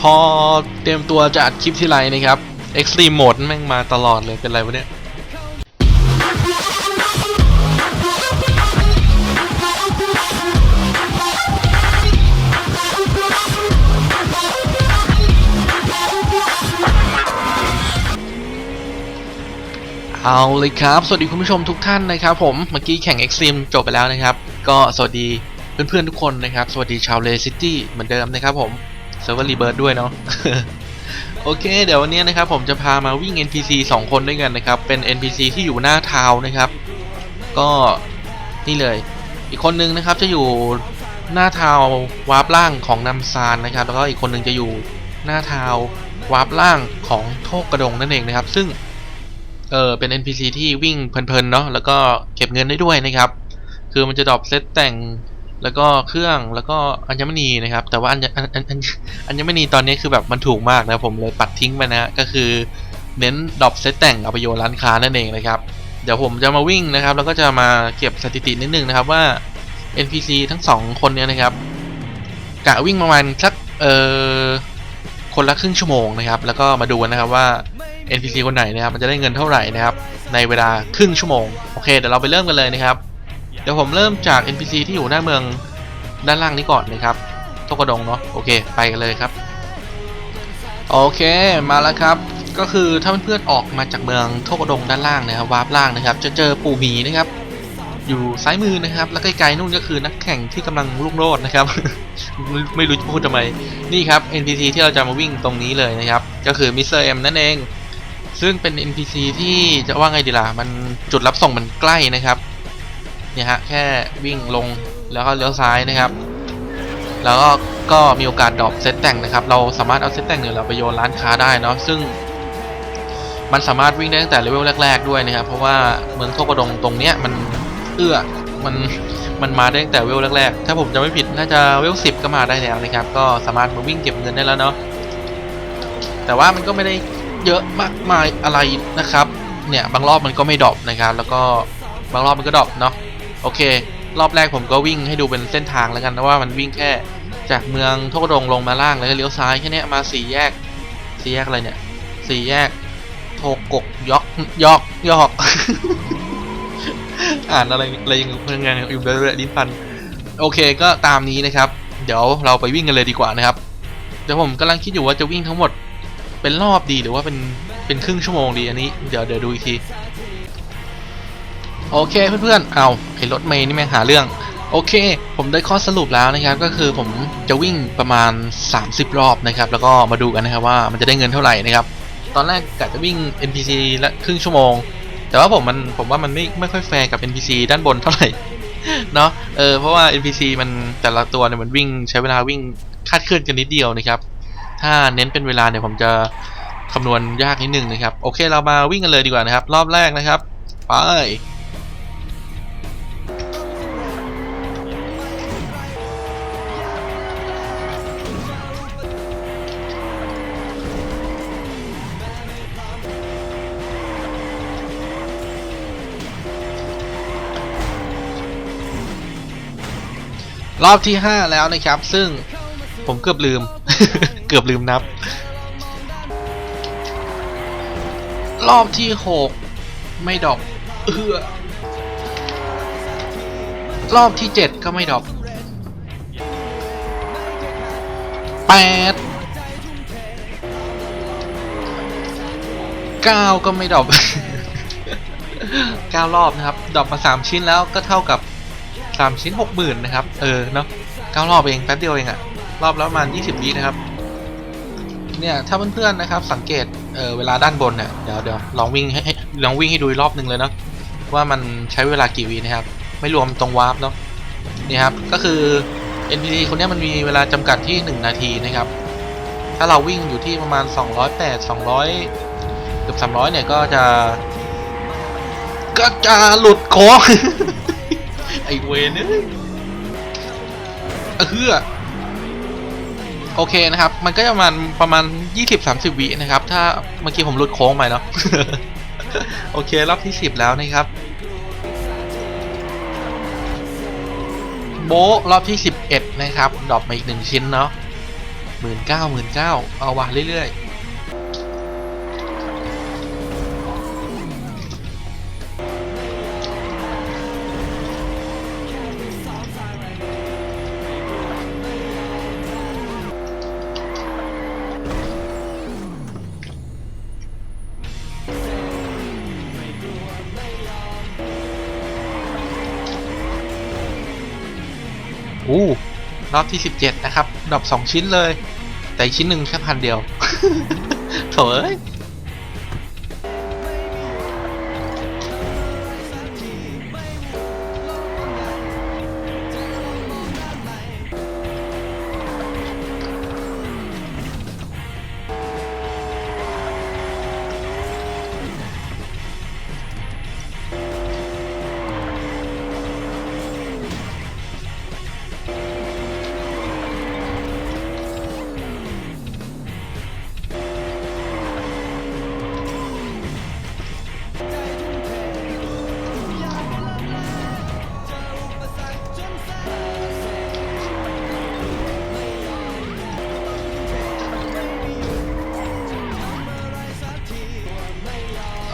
พอเตรียมตัวจะอัดคลิปที่ไรนะครับ Extreme Mode แม่งมาตลอดเลยเป็นไรวะเนี่ยเอาเลยครับ สวัสดีคุณผู้ชมทุกท่านนะครับผม เมื่อกี้แข่ง Extreme จบไปแล้วนะครับ ก็สวัสดีเพื่อนๆทุกคนนะครับ สวัสดีชาวเลซิตี้เหมือนเดิมนะครับผม เซิร์ฟเวอร์รีเบิร์ดด้วยเนาะโอเค เดี๋ยววันนี้นะครับผมจะพามาวิ่ง NPC 2 คนด้วยกันนะครับ เป็น NPC ที่อยู่หน้าทาวนะครับ ก็นี่เลย อีกคนนึงนะครับจะอยู่หน้าทาววาร์ปล่างของนำซานนะครับ แล้วก็อีกคนนึงจะอยู่หน้าทาววาร์ปล่างของโทกกระดงนั่นเองนะครับ ซึ่งเออเป็น NPC ที่วิ่งเพลินๆเนาะแล้วก็เก็บเงินได้ด้วยนะครับ คือมันจะดรอปเซตแต่ง แล้วก็เครื่องแล้วก็อัญมณีนะครับ แต่ว่าอัญอัญอัญอัญมณีตอนนี้คือแบบมันถูกมากนะผมเลยปัดทิ้งไปนะก็คือเน้นดรอปเซตแต่งเอาไปโยนร้านค้านั่นเองนะครับเดี๋ยวผมจะมาวิ่งนะครับ แล้วก็จะมาเก็บสถิตินิดนึงนะครับว่า NPC ทั้งสองคนเนี้ยนะครับกะวิ่งประมาณสักเอ่อคนละครึ่งชั่วโมงนะครับ แล้วก็มาดูนะครับว่า NPC คนไหนนะครับ มันจะได้เงินเท่าไหร่นะครับ ในเวลาครึ่งชั่วโมง โอเค เดี๋ยวเราไปเริ่มกันเลยนะครับ เดี๋ยวผมเริ่มจาก NPC ที่อยู่หน้าเมืองด้านล่างนี้ก่อนนะครับโตกดงเนาะโอเค ไปกันเลยครับโอเคมาแล้วครับ ก็คือถ้าเพื่อนๆออกมาจากเมืองโทกดงด้านล่างนะครับวาร์ปล่างนะครับ จะเจอปู่หมีนะครับ อยู่ซ้ายมือนะครับ แล้วไกลๆนู่นก็คือนักแข่งที่กำลังรุ่งโรจน์นะครับไม่ไม่รู้จะพูดทำไมนี่ครับ NPC ที่เราจะมาวิ่งตรงนี้เลยนะครับ ก็คือมิสเตอร์เอ็มนั่นเอง ซึ่งเป็น NPC ที่จะว่าไงดีล่ะมันจุดรับส่งมันใกล้นะครับ เนี่ยฮะแค่วิ่งลงแล้วก็เลี้ยวซ้ายนะครับ แล้วก็ก็มีโอกาสดรอปเซตแต่งนะครับ เราสามารถเอาเซตแต่งเนี่ยเราไปโยนร้านค้าได้เนาะซึ่ง มันสามารถวิ่งได้ตั้งแต่เลเวลแรก ๆ ด้วยนะครับ เพราะว่าเมืองโทกระดงตรงเนี้ยมันเอื้อมันมันมาได้ตั้งแต่เวลแรกๆ ถ้าผมจะไม่ผิดน่าจะเวลสิบก็มาได้แล้วนะครับ ก็สามารถมาวิ่งเก็บเงินได้แล้วเนาะ แต่ว่ามันก็ไม่ได้เยอะมากมายอะไรนะครับ เนี่ยบางรอบมันก็ไม่ดรอปนะครับ แล้วก็บางรอบมันก็ดรอปเนาะ โอเค รอบแรกผมก็วิ่งให้ดูเป็นเส้นทางแล้วกันนะว่ามันวิ่งแค่จากเมืองโทกดงลงมาล่างแล้วก็เลี้ยวซ้ายแค่เนี้ยมาสี่แยกสี่แยกอะไรเนี่ยสี่แยกโทกกยอกยอกยอก อ่านอะไรอะไรยังยังไงอยู่เรื่อยๆลิ้นพันโอเคก็ตามนี้นะครับ เดี๋ยวเราไปวิ่งกันเลยดีกว่านะครับเดี๋ยวผมกำลังคิดอยู่ว่าจะวิ่งทั้งหมดเป็นรอบดีหรือว่าเป็นเป็นครึ่งชั่วโมงดีอันนี้ เดี๋ยวเดี๋ยวดูอีกที โอเคเพื่อนๆ เอาไอ้รถเมย์นี่แม่งหาเรื่อง โอเค ผมได้ข้อสรุปแล้วนะครับ ก็คือผมจะวิ่งประมาณ 30 รอบนะครับ แล้วก็มาดูกันนะครับว่ามันจะได้เงินเท่าไหร่นะครับ ตอนแรกกะจะวิ่ง NPC ละครึ่งชั่วโมง แต่ว่าผมมันผมว่ามันไม่ไม่ค่อยแฟร์กับ NPC ด้านบนเท่าไหร่ เนาะเออเพราะว่า NPC มันแต่ละตัวเนี่ยมันวิ่งใช้เวลาวิ่งคาดเคลื่อนกันนิดเดียวนะครับ ถ้าเน้นเป็นเวลาเนี่ยผมจะคำนวณยากนิดนึงนะครับ โอเคเรามาวิ่งกันเลยดีกว่านะครับ รอบแรกนะครับ ไป รอบที่ 5 แล้วนะครับ ซึ่งผมเกือบลืม เกือบลืมนับ รอบที่ 6 ไม่ดอปเออรอบที่ 7 ก็ไม่ดอปแปดเก้าก็ไม่ดอปเก้ารอบนะครับ ดอปมาสามชิ้นแล้วก็เท่ากับ สามชิ้นหกหมื่นนะครับ เออเนาะเก้ารอบเองแป๊บเดียวเองอะรอบแล้วประมาณยี่สิบวินะครับ เนี่ยถ้าเพื่อนๆนะครับ สังเกตเออเวลาด้านบนเนี่ยเดี๋ยวเดี๋ยวลองวิ่งให้ลองวิ่งให้ดูรอบหนึ่งเลยเนาะว่ามันใช้เวลากี่วินะครับ ไม่รวมตรงวาร์ปเนาะนี่ครับก็คือ NPC คนนี้มันมีเวลาจำกัดที่ 1 นาทีนะครับ ถ้าเราวิ่งอยู่ที่ประมาณ 208 200เกือบ300 เนี่ยก็จะ ก็จะหลุดโค้ง ไอเวนเนี่ยเฮือโอเคนะครับ มันก็จะประมาณประมาณ 20-30 วินะครับ ถ้าเมื่อกี้ผมหลุดโค้งไปเนาะ โอเค รอบที่ 10 แล้วนะครับ โบรอบที่ 11 นะครับ ดรอปมาอีกหนึ่งชิ้นเนาะหมื่นเก้าหมื่นเก้าเอาวะเรื่อยๆ อู้รอบที่ 17 นะครับดรอป2ชิ้นเลย แต่อีกชิ้นหนึ่งแค่พันเดียว โถเอ้ย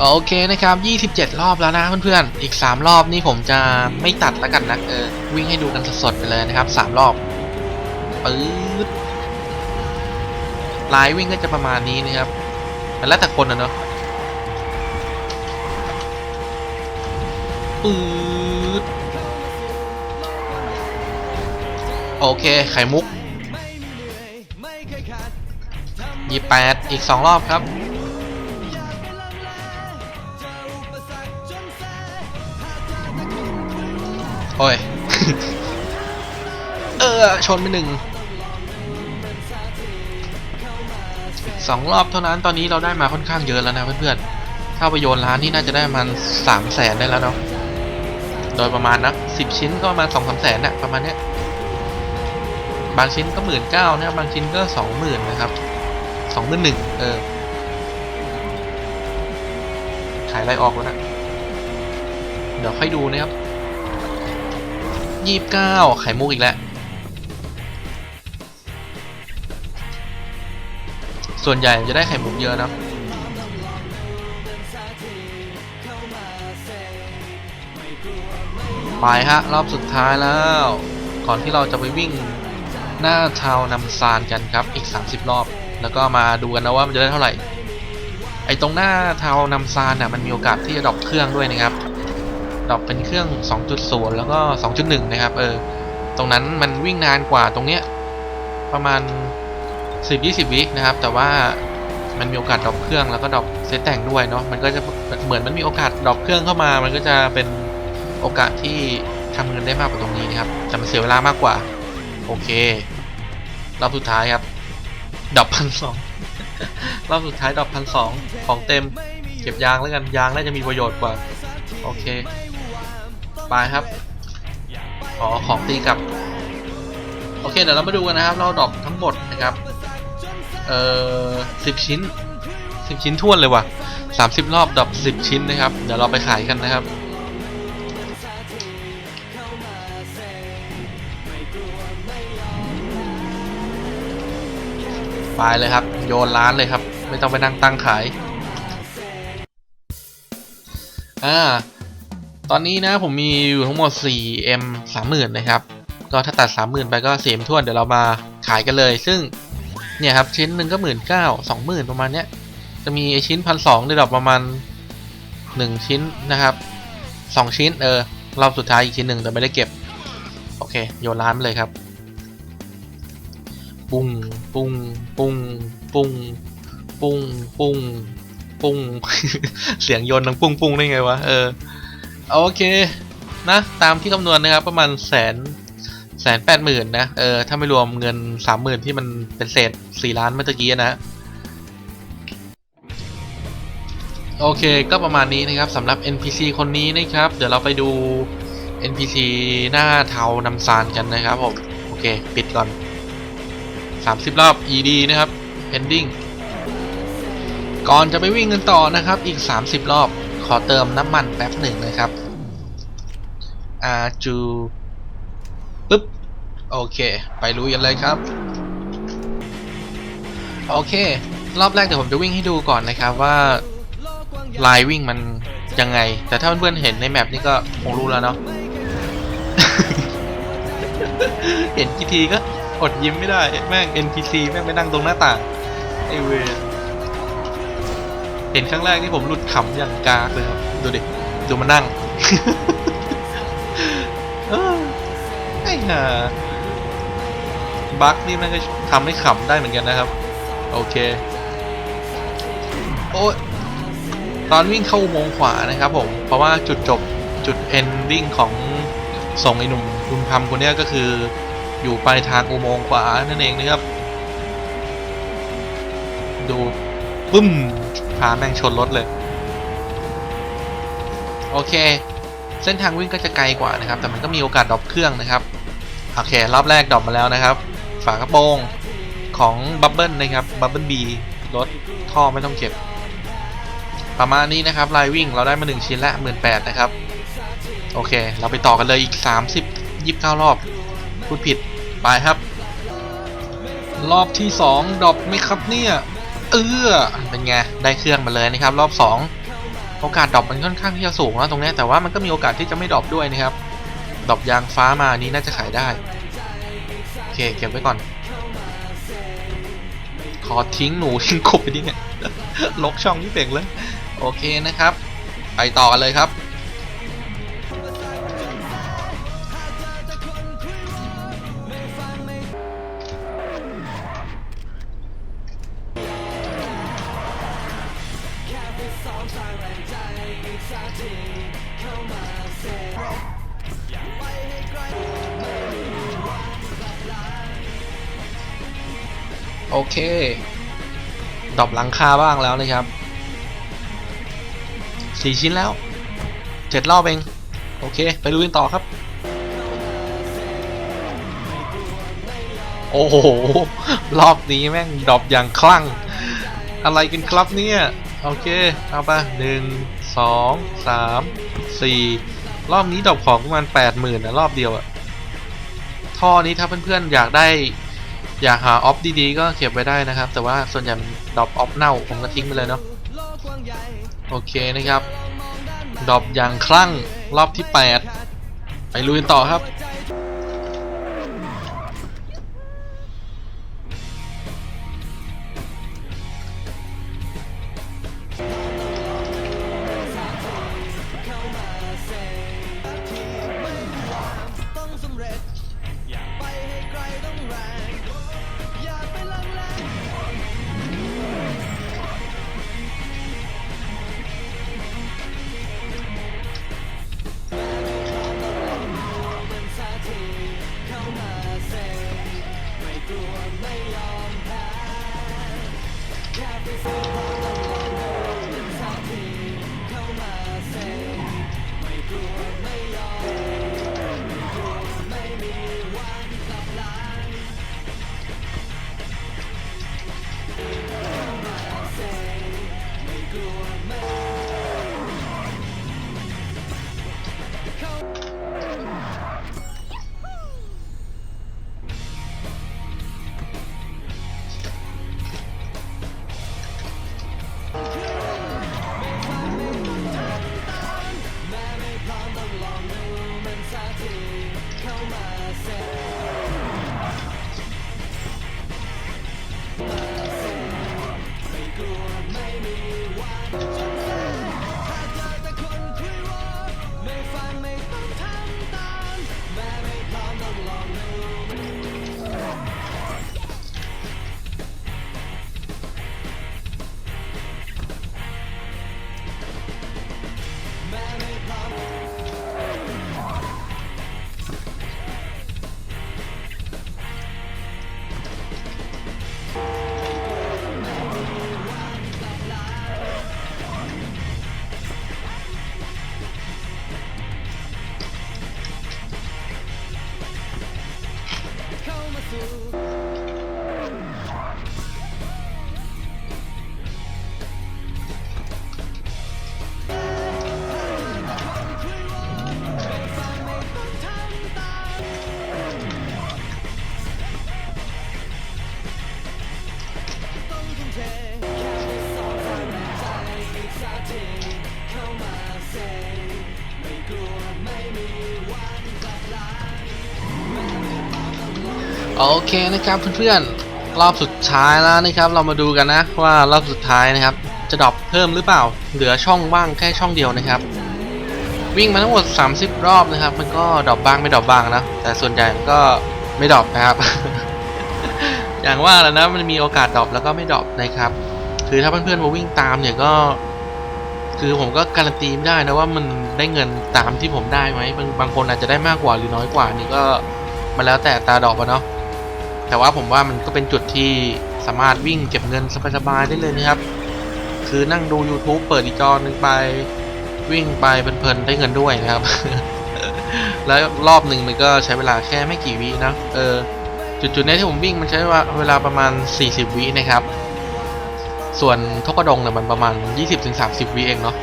โอเคนะครับ 27 รอบแล้วนะเพื่อนๆ อีก 3 รอบนี่ผมจะไม่ตัดแล้วกันนะเออวิ่งให้ดูกันสดๆไปเลยนะครับ 3 รอบปื๊ดลายวิ่งก็จะประมาณนี้นะครับมันแล้วแต่คนนะเนาะปื๊ดโอเค ไข่มุกยี่แปดอีก 2 รอบครับ โอ้ย เออ ชนไปหนึ่งสองรอบเท่านั้นตอนนี้เราได้มาค่อนข้างเยอะแล้วนะเพื่อนๆ ถ้าไปโยนร้านนี่น่าจะได้มาณสามแสนได้แล้วเนาะ โดยประมาณนะสิบชิ้นก็ประมาณสองสามแสนนะประมาณเนี้ย บางชิ้นก็หมื่นเก้านะครับบางชิ้นก็สองหมื่นนะครับสองหมื่นหนึ่งเออ ขายไรออกแล้วนะ เดี๋ยวค่อยดูนะครับ ยี่สิบเก้าไข่มุกอีกแล้ว ส่วนใหญ่จะได้ไข่มุกเยอะนะไปฮะ รอบสุดท้ายแล้ว ก่อนที่เราจะไปวิ่งหน้าทาวนำซานกันครับอีก 30 รอบ แล้วก็มาดูกันนะว่ามันจะได้เท่าไหร่ ไอ้ตรงหน้าทาวนำซานน่ะมันมีโอกาสที่จะดรอปเครื่องด้วยนะครับ ดรอปเป็นเครื่อง 2.0 แล้วก็ 2.1 นะครับ เออ ตรงนั้นมันวิ่งนานกว่าตรงเนี้ย ประมาณ 10-20 วินะครับ แต่ว่ามันมีโอกาสดรอปเครื่องแล้วก็ดรอปเซตแต่งด้วยเนาะ มันก็จะเหมือนมันมีโอกาสดรอปเครื่องเข้ามา มันก็จะเป็นโอกาสที่ทำเงินได้มากกว่าตรงนี้นะครับ แต่มันเสียเวลามากกว่า โอเค รอบสุดท้ายครับ ดรอปพันสองรอบสุดท้ายดรอปพันสองของเต็ม เก็บยางแล้วกัน ยางน่าจะมีประโยชน์กว่า โอเค ไปครับอ๋อของตีกลับ โอเคเดี๋ยวเรามาดูกันนะครับ เราดอปทั้งหมดนะครับ เอ่อสิบชิ้นสิบชิ้นท้วนเลยว่ะสามสิบรอบดอปสิบชิ้นนะครับ เดี๋ยวเราไปขายกันนะครับไปเลยครับ โยนร้านเลยครับ ไม่ต้องไปนั่งตั้งขาย อ่า ตอนนี้นะผมมีอยู่ทั้งหมด 4M 30,000นะครับ ก็ถ้าตัด 30,000 ไปก็ 4M ท่วนเดี๋ยวเรามาขายกันเลย ซึ่งเนี่ยครับชิ้นหนึ่งก็หมื่นเก้าสองหมื่นประมาณเนี้ย จะมีไอชิ้นพันสองได้ดอกประมาณ1ชิ้นนะครับ2ชิ้นเออรอบสุดท้ายอีกชิ้นหนึ่งแต่ไม่ได้เก็บ โอเค โยนร้านเลยครับ ปุ้งปุ้งปุ้งปุ้งปุ้งปุ้งปุ้งเสียงโยนดังปุ้งปุ้งได้ไงวะเออ โอเคนะตามที่คำนวณนะครับประมาณแสนแสนแปดหมื่นนะเออถ้าไม่รวมเงินสามหมื่นที่มันเป็นเศษสี่ล้านเมื่อกี้นะโอเคก็ประมาณนี้นะครับสำหรับ NPC คนนี้นะครับ เดี๋ยวเราไปดู NPC หน้าเทานำซานกันนะครับผมโอเค ปิดก่อน 30 รอบ ED นะครับ pending ก่อนจะไปวิ่งกันต่อนะครับอีก 30 รอบ ขอเติมน้ำมันแป๊บหนึ่งนะครับอาจูปึ๊บ โอเค ไปลุยกันเลยครับ โอเค รอบแรกเดี๋ยวผมจะวิ่งให้ดูก่อนนะครับว่าลายวิ่งมันยังไง แต่ถ้าเพื่อนๆเห็นในแมปนี้ก็คงรู้แล้วเนาะเห็นกี่ทีก็อดยิ้มไม่ได้ แม่ง NPC แม่งไปนั่งตรงหน้าต่างไอเวร เห็นครั้งแรกที่ผมหลุดขำอย่างกากเลยครับ ดูดิ ดูมันนั่งเออไอ้ห่าบั๊กนี่มันก็ทำให้ขำได้เหมือนกันนะครับ โอเค โอ้ยตอนวิ่งเข้าโมงขวานะครับผม เพราะว่าจุดจบจุด ending ของส่งไอ้หนุ่มคุณพำคนเนี้ยก็คืออยู่ปลายทางอุโมงค์ขวานั่นเองนะครับ ดู ปึ้มพาแม่งชนรถเลย โอเค เส้นทางวิ่งก็จะไกลกว่านะครับ แต่มันก็มีโอกาสดรอปเครื่องนะครับ โอเค รอบแรกดรอปมาแล้วนะครับ ฝากระโปรงของบับเบิลนะครับ บับเบิลบีรถท่อไม่ต้องเก็บ ประมาณนี้นะครับ ลายวิ่งเราได้มา 1 ชิ้นละหมื่นแนะครับ โอเค เราไปต่อกันเลยอีก 30 29 รอบ พูดผิด ไปครับ รอบที่ 2ดรอปไหมครับเนี่ย เออเป็นไง ได้เครื่องมาเลยนะครับ รอบ 2 โอกาสดรอปมันค่อนข้างที่จะสูงนะตรงนี้แต่ว่ามันก็มีโอกาสที่จะไม่ดรอปด้วยนะครับดรอปยางฟ้ามานี่น่าจะขายได้ โอเค เก็บไว้ก่อน ขอทิ้งหนูทิ้งกบไปดิเนี่ยลกช่องที่เป่งเลย โอเคนะครับ ไปต่อกันเลยครับ โอเคดอปหลังคาบ้างแล้วนะครับสี่ชิ้นแล้วเจ็ดรอบเองโอเค ไปลุยกันต่อครับ โอ้โห รอบนี้แม่งดอปอย่างคลั่ง อะไรกันครับเนี่ย โอเค เอาไปหนึ่งสองสามสี่รอบนี้ดอปของประมาณแปดหมื่นนะรอบเดียวอะท่อนี้ถ้าเพื่อนๆอยากได้ อยากหาออฟดีๆก็เก็บไว้ได้นะครับ แต่ว่าส่วนใหญ่ดรอปออฟเน่าผมก็ทิ้งไปเลยเนาะโอเคนะครับดรอปอย่างคลั่งรอบที่ 8 ไปลุยต่อครับ โอเคนะครับเพื่อนๆรอบสุดท้ายแล้วนะครับ เรามาดูกันนะว่ารอบสุดท้ายนะครับ จะดรอปเพิ่มหรือเปล่า เหลือช่องว่างแค่ช่องเดียวนะครับ วิ่งมาทั้งหมด 30 รอบนะครับ มันก็ดรอปบ้างไม่ดรอปบ้างนะแต่ส่วนใหญ่มันก็ไม่ดรอปนะครับ อย่างว่าแล้วนะมันมีโอกาสดรอปแล้วก็ไม่ดรอปนะครับ คือถ้าเพื่อนๆมาวิ่งตามเนี่ยก็คือผมก็การันตีไม่ได้นะว่ามันได้เงินตามที่ผมได้ไหมบางบางคนอาจจะได้มากกว่าหรือน้อยกว่านี่ก็มาแล้วแต่ตาดอกอะเนาะ แต่ว่าผมว่ามันก็เป็นจุดที่สามารถวิ่งเก็บเงินสบายๆได้เลยนะครับ คือนั่งดู YouTube เปิดอีกจอหนึ่งไปวิ่งไปเพลินๆได้เงินด้วยนะครับ แล้วรอบหนึ่งมันก็ใช้เวลาแค่ไม่กี่วินะ เออ จุดๆนี้ที่ผมวิ่งมันใช้เวลาประมาณ 40 วินะครับ ส่วนทกกระดงเนี่ยมันประมาณ 20-30 วิเองเนาะ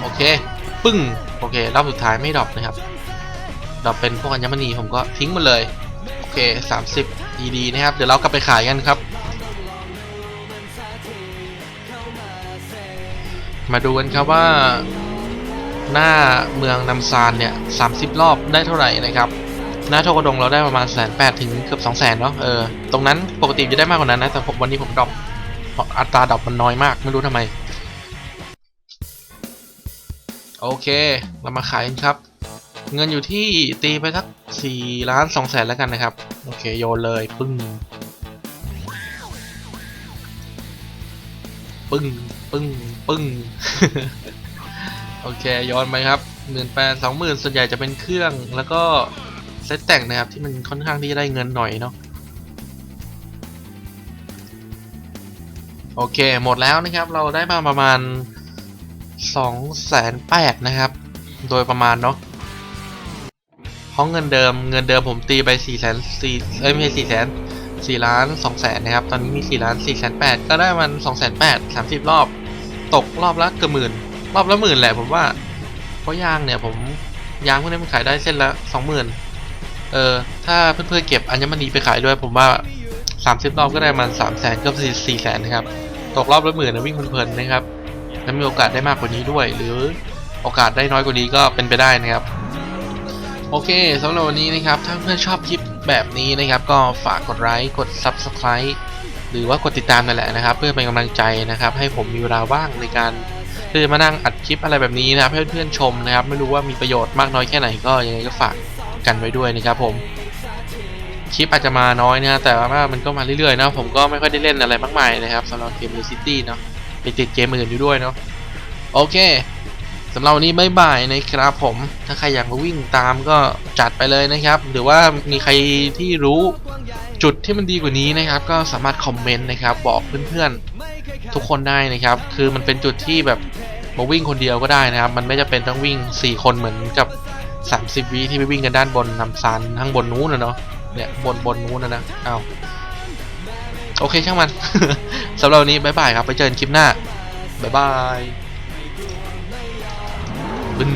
โอเค ปึ้ง โอเค รอบสุดท้ายไม่ดรอปนะครับ ดรอปเป็นพวกอัญมณีผมก็ทิ้งมันเลย โอเค30 ED นะครับ เดี๋ยวเรากลับไปขายกันครับ มาดูกันครับว่า หน้าเมืองนำซานเนี่ย30รอบได้เท่าไหร่นะครับหน้าโทกระดงเราได้ประมาณแสนแปดถึงเกือบสองแสนเนาะเออตรงนั้นปกติจะได้มากกว่านั้นนะ แต่ผมวันนี้ผมดรอปเพราะอัตราดรอปมันน้อยมาก ไม่รู้ทำไม โอเค เรามาขายกันครับ เงินอยู่ที่ตีไปสักสี่ล้านสองแสนแล้วกันนะครับ โอเคโยนเลยปึ้ง ปึ้ง ปึ้ง ปึ้ง โอเคโยนไปครับหมื่นแปดสองหมื่นส่วนใหญ่จะเป็นเครื่องแล้วก็เซตแต่งนะครับที่มันค่อนข้างที่จะได้เงินหน่อยเนาะโอเคหมดแล้วนะครับเราได้มาประมาณ2องแสนแปดนะครับ โดยประมาณเนาะ ราะเงินเดิมเงินเดิมผมตีไป4ี่แสนสี่เอ้ยไม่ใช่สี่แสนสี่ล้านสองแสนนะครับ ตอนนี้มี4ล้านสี่แสนแปดก็ได้มันสองแสนแปดสามสิบรอบ ตกรอบละเกือบหมื่นรอบละหมื่นแหละผมว่า เพราะยางเนี่ยผมยางพวกนี้มันขายได้เส้นละสองหมื่นเออถ้าเพื่อนๆเก็บอัญมณีไปขายด้วยผมว่าสามสิบรอบก็ได้มันสามแสนก็สี่สี่แสนนะครับ ตกรอบละหมื่นนะวิ่งเพลินๆนะครับและมีโอกาสได้มากกว่านี้ด้วย หรือโอกาสได้น้อยกว่านี้ก็เป็นไปได้นะครับ โอเคสำหรับวันนี้นะครับ ถ้าเพื่อนชอบคลิปแบบนี้นะครับ ก็ฝากกดไลค์กด Subscribe หรือว่ากดติดตามนั่นแหละนะครับ เพื่อเป็นกำลังใจนะครับ ให้ผมมีเวลาว่างในการที่จะมานั่งอัดคลิปอะไรแบบนี้นะครับให้เพื่อนๆชมนะครับ ไม่รู้ว่ามีประโยชน์มากน้อยแค่ไหนก็ยังไงก็ฝากกันไว้ด้วยนะครับผมคลิปอาจจะมาน้อยนะแต่ว่ามันก็มาเรื่อยๆนะผมก็ไม่ค่อยได้เล่นอะไรมากมายนะครับสำหรับเกม New City เนาะไปติดเกมอื่นอยู่ด้วยเนาะโอเค สำหรับวันนี้บ๊ายบายนะครับผม ถ้าใครอยากมาวิ่งตามก็จัดไปเลยนะครับ หรือว่ามีใครที่รู้จุดที่มันดีกว่านี้นะครับ ก็สามารถคอมเมนต์นะครับ บอกเพื่อนๆทุกคนได้นะครับ คือมันเป็นจุดที่แบบมาวิ่งคนเดียวก็ได้นะครับ มันไม่จะเป็นต้องวิ่ง 4 คนเหมือนกับ 30วิที่ไปวิ่งกันด้านบนนำซานข้างบนนู้นนะเนาะเนี่ยบนบนนู้นนะนะเอาโอเคช่างมันสำหรับวันนี้บ๊ายบายครับไปเจอกันคลิปหน้าบ๊ายบาย บึ้น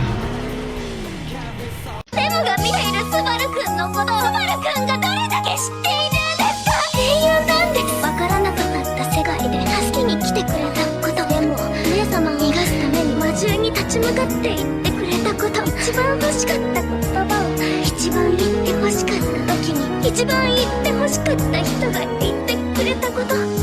セムが見ているスバルくん。のことスバルくんがどれだけ知っているんですか英雄なんですわからなくなった世界で助けに来てくれたこと。でも姉様を逃がすために魔獣に立ち向かって言ってくれたこと一番欲しかった言葉を一番言って欲しかった時に一番言って欲しかった人がいてくれたこと。